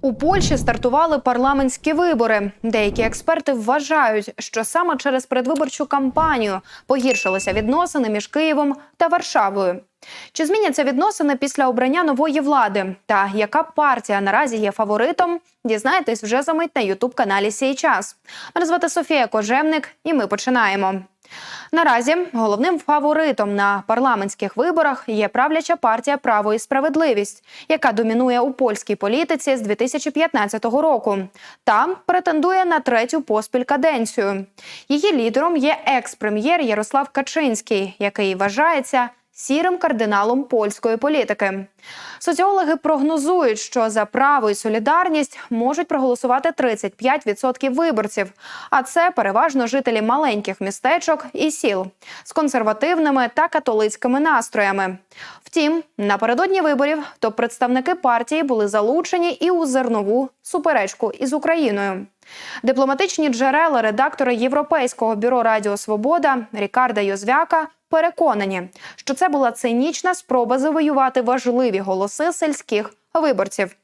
У Польщі стартували парламентські вибори. Деякі експерти вважають, що саме через передвиборчу кампанію погіршилися відносини між Києвом та Варшавою. Чи зміняться відносини після обрання нової влади? Та яка партія наразі є фаворитом? Дізнаєтесь вже за мить на ютуб каналі Сій час. Мене звати Софія Кожевник, і ми починаємо. Наразі головним фаворитом на парламентських виборах є правляча партія Право і справедливість, яка домінує у польській політиці з 2015 року Там претендує на третю поспіль каденцію. Її лідером є екс-прем'єр Ярослав Качинський, який вважається сірим кардиналом польської політики. Соціологи прогнозують, що за право і солідарність можуть проголосувати 35% виборців, а це переважно жителі маленьких містечок і сіл з консервативними та католицькими настроями. Втім, напередодні виборів то представники партії були залучені і у зернову суперечку із Україною. Дипломатичні джерела редактора Європейського бюро Радіо Свобода Рікарда Йозвяка переконані, що це була цинічна спроба завоювати важливі голоси сільських виборців.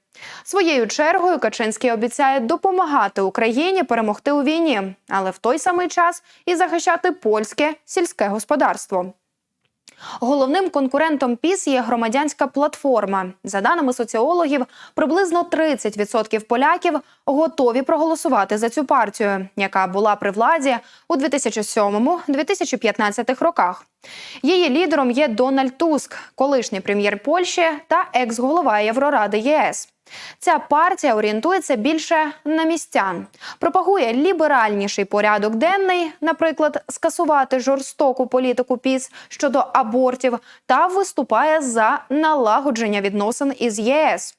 Своєю чергою Качинський обіцяє допомагати Україні перемогти у війні, але в той самий час і захищати польське сільське господарство. Головним конкурентом ПІС є громадянська платформа. За даними соціологів, приблизно 30% поляків готові проголосувати за цю партію, яка була при владі у 2007-2015 роках. Її лідером є Дональд Туск, колишній прем'єр Польщі та екс-голова Євроради ЄС. Ця партія орієнтується більше на містян, пропагує ліберальніший порядок денний, наприклад, скасувати жорстоку політику ПІС щодо абортів, та виступає за налагодження відносин із ЄС.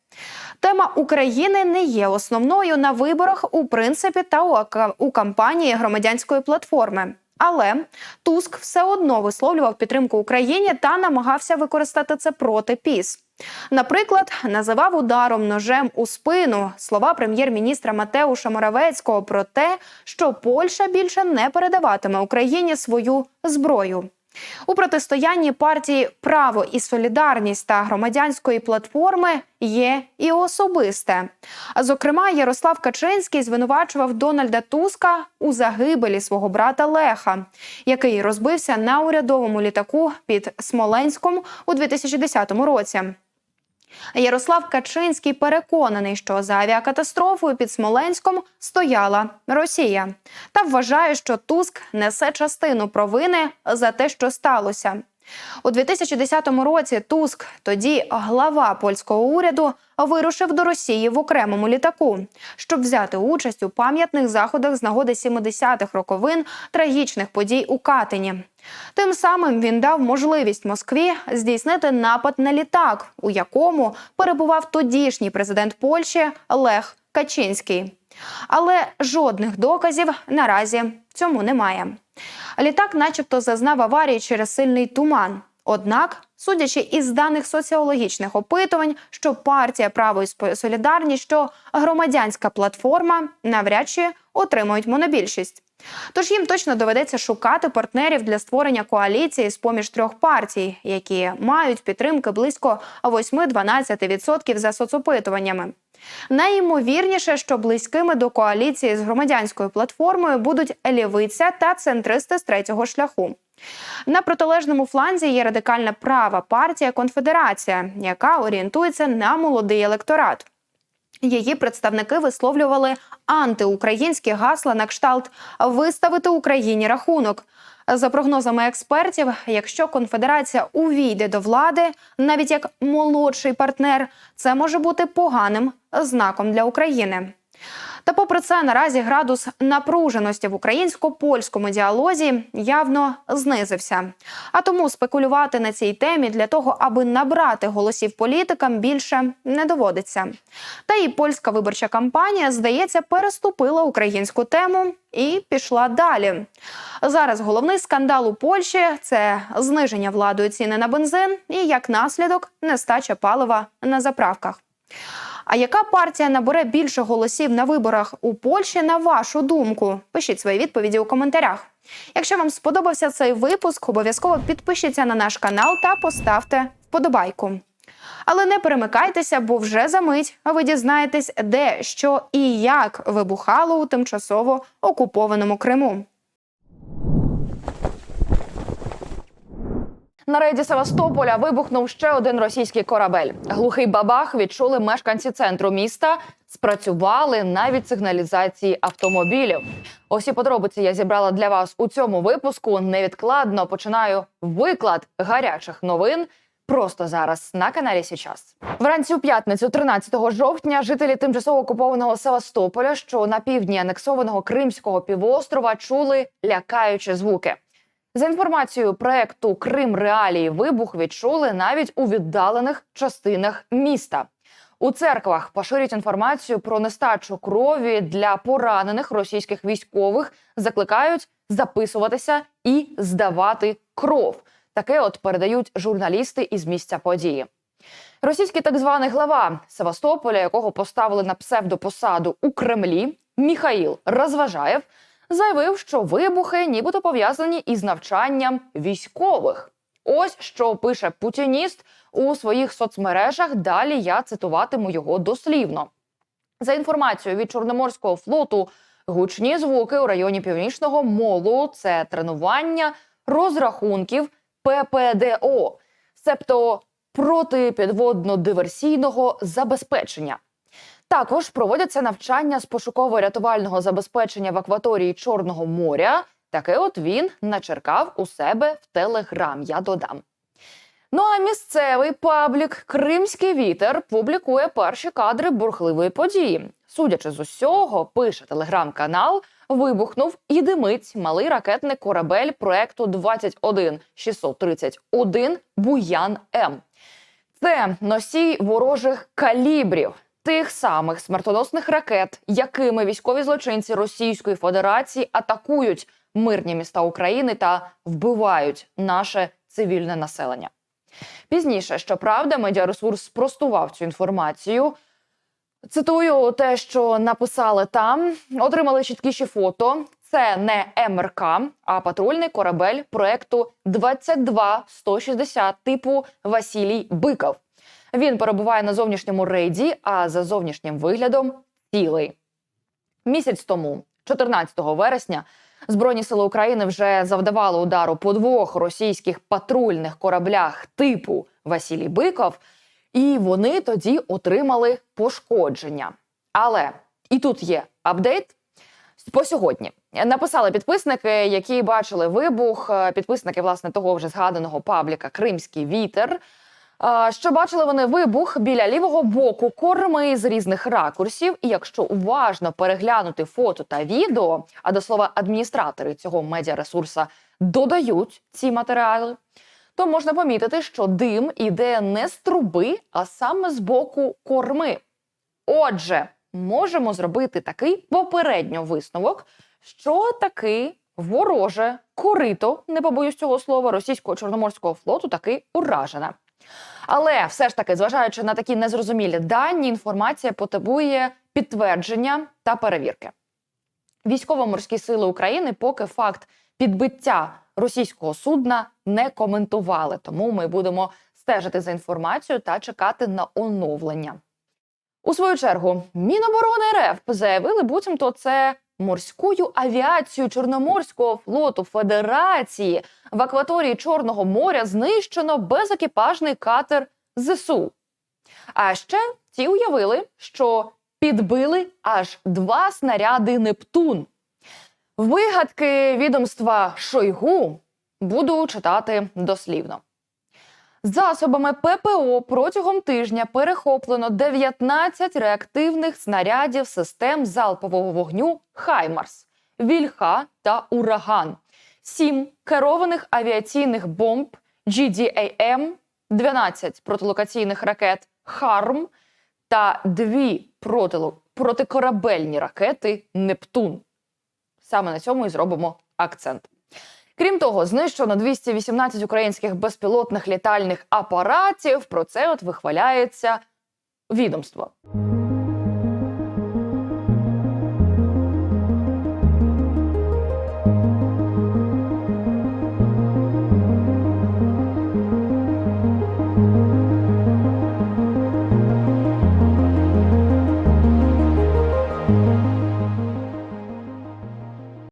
Тема України не є основною на виборах у принципі та у, кампанії громадянської платформи. Але Туск все одно висловлював підтримку Україні та намагався використати це проти ПІС. Наприклад, називав ударом ножем у спину слова прем'єр-міністра Матеуша Моравецького про те, що Польща більше не передаватиме Україні свою зброю. У протистоянні партії Право і Солідарність та громадянської платформи є і особисте. Зокрема, Ярослав Качинський звинувачував Дональда Туска у загибелі свого брата Леха, який розбився на урядовому літаку під Смоленськом у 2010 році. Ярослав Качинський переконаний, що за авіакатастрофою під Смоленськом стояла Росія, та вважає, що Туск несе частину провини за те, що сталося. У 2010 році Туск, тоді глава польського уряду, вирушив до Росії в окремому літаку, щоб взяти участь у пам'ятних заходах з нагоди 70-х роковин трагічних подій у Катині. Тим самим він дав можливість Москві здійснити напад на літак, у якому перебував тодішній президент Польщі Лех Качинський. Але жодних доказів наразі цьому немає. Літак, начебто, зазнав аварії через сильний туман. Однак, судячи із даних соціологічних опитувань, що партія право і солідарність, що громадянська платформа навряд чи отримують монобільшість. Тож їм точно доведеться шукати партнерів для створення коаліції з поміж трьох партій, які мають підтримки близько 8-12% за соцопитуваннями. Найімовірніше, що близькими до коаліції з громадянською платформою будуть лівиця та центристи з третього шляху. На протилежному фланзі є радикальна права партія Конфедерація, яка орієнтується на молодий електорат. Її представники висловлювали антиукраїнські гасла на кшталт виставити Україні рахунок. За прогнозами експертів, якщо конфедерація увійде до влади, навіть як молодший партнер, це може бути поганим знаком для України. Та попри це, наразі градус напруженості в українсько-польському діалозі явно знизився. А тому спекулювати на цій темі для того, аби набрати голосів політикам, більше не доводиться. Та і польська виборча кампанія, здається, переступила українську тему і пішла далі. Зараз головний скандал у Польщі це зниження владою ціни на бензин і як наслідок нестача палива на заправках. А яка партія набере більше голосів на виборах у Польщі, на вашу думку? Пишіть свої відповіді у коментарях. Якщо вам сподобався цей випуск, обов'язково підпишіться на наш канал та поставте вподобайку. Але не перемикайтеся, бо вже за мить ви дізнаєтесь, де, що і як вибухало у тимчасово окупованому Криму. На рейді Севастополя вибухнув ще один російський корабель. Глухий бабах відчули мешканці центру міста. Спрацювали навіть сигналізації автомобілів. Усі подробиці я зібрала для вас у цьому випуску. Невідкладно починаю виклад гарячих новин. Просто зараз на каналі Січас. Вранці у п'ятницю, 13 жовтня, жителі тимчасово окупованого Севастополя, що на півдні анексованого Кримського півострова, чули лякаючі звуки. За інформацією проекту Крим Реалії вибух відчули навіть у віддалених частинах міста. У церквах поширюють інформацію про нестачу крові для поранених російських військових, закликають записуватися і здавати кров. Таке от передають журналісти із місця події. Російський так званий глава Севастополя, якого поставили на псевдопосаду у Кремлі, Міхаїл Розважаєв, заявив, що вибухи нібито пов'язані із навчанням військових. Ось що пише путініст у своїх соцмережах. Далі я цитуватиму його дослівно. За інформацією від Чорноморського флоту, гучні звуки у районі Північного Молу це тренування розрахунків ППДО, себто протипідводно-диверсійного забезпечення. Також проводяться навчання з пошуково-рятувального забезпечення в акваторії Чорного моря. Таке от він начеркав у себе в телеграм. Я додам. Ну а місцевий паблік Кримський вітер публікує перші кадри бурхливої події. Судячи з усього, пише телеграм-канал, вибухнув і димить малий ракетний корабель проекту 21631 Буян М. Це носій ворожих калібрів, тих самих смертоносних ракет, якими військові злочинці Російської Федерації атакують мирні міста України та вбивають наше цивільне населення. Пізніше, щоправда, медіаресурс спростував цю інформацію. Цитую те, що написали там, отримали чіткіші фото. Це не МРК, а патрульний корабель проекту 22160 типу Василій Биков. Він перебуває на зовнішньому рейді, а за зовнішнім виглядом цілий. Місяць тому, 14 вересня, Збройні сили України вже завдавали удару по двох російських патрульних кораблях типу Василій Биков, і вони тоді отримали пошкодження. Але і тут є апдейт по сьогодні. Написали підписники, які бачили вибух. Підписники власне того вже згаданого пабліка Кримський вітер. Що бачили вони вибух біля лівого боку корми з різних ракурсів. І якщо уважно переглянути фото та відео, а до слова адміністратори цього медіаресурса додають ці матеріали, то можна помітити, що дим іде не з труби, а саме з боку корми. Отже, можемо зробити такий попередньо висновок, що таки вороже корито, не побоюсь цього слова, російського чорноморського флоту таки уражене. Але все ж таки, зважаючи на такі незрозумілі дані, інформація потребує підтвердження та перевірки. Військово-морські сили України поки факт підбиття російського судна не коментували. Тому ми будемо стежити за інформацією та чекати на оновлення. У свою чергу, Міноборони РФ заявили, буцімто це морською авіацією Чорноморського флоту Федерації в акваторії Чорного моря знищено безекіпажний катер ЗСУ. А ще ті уявили, що підбили аж два снаряди Нептун. Вигадки відомства Шойгу буду читати дослівно. Засобами ППО протягом тижня перехоплено 19 реактивних снарядів систем залпового вогню Хаймарс, Вільха та Ураган, 7 керованих авіаційних бомб GDAM, 12 протилокаційних ракет Харм та дві протило- протикорабельні ракети Нептун. Саме на цьому і зробимо акцент. Крім того, знищено 218 українських безпілотних літальних апаратів. Про це от вихваляється відомство.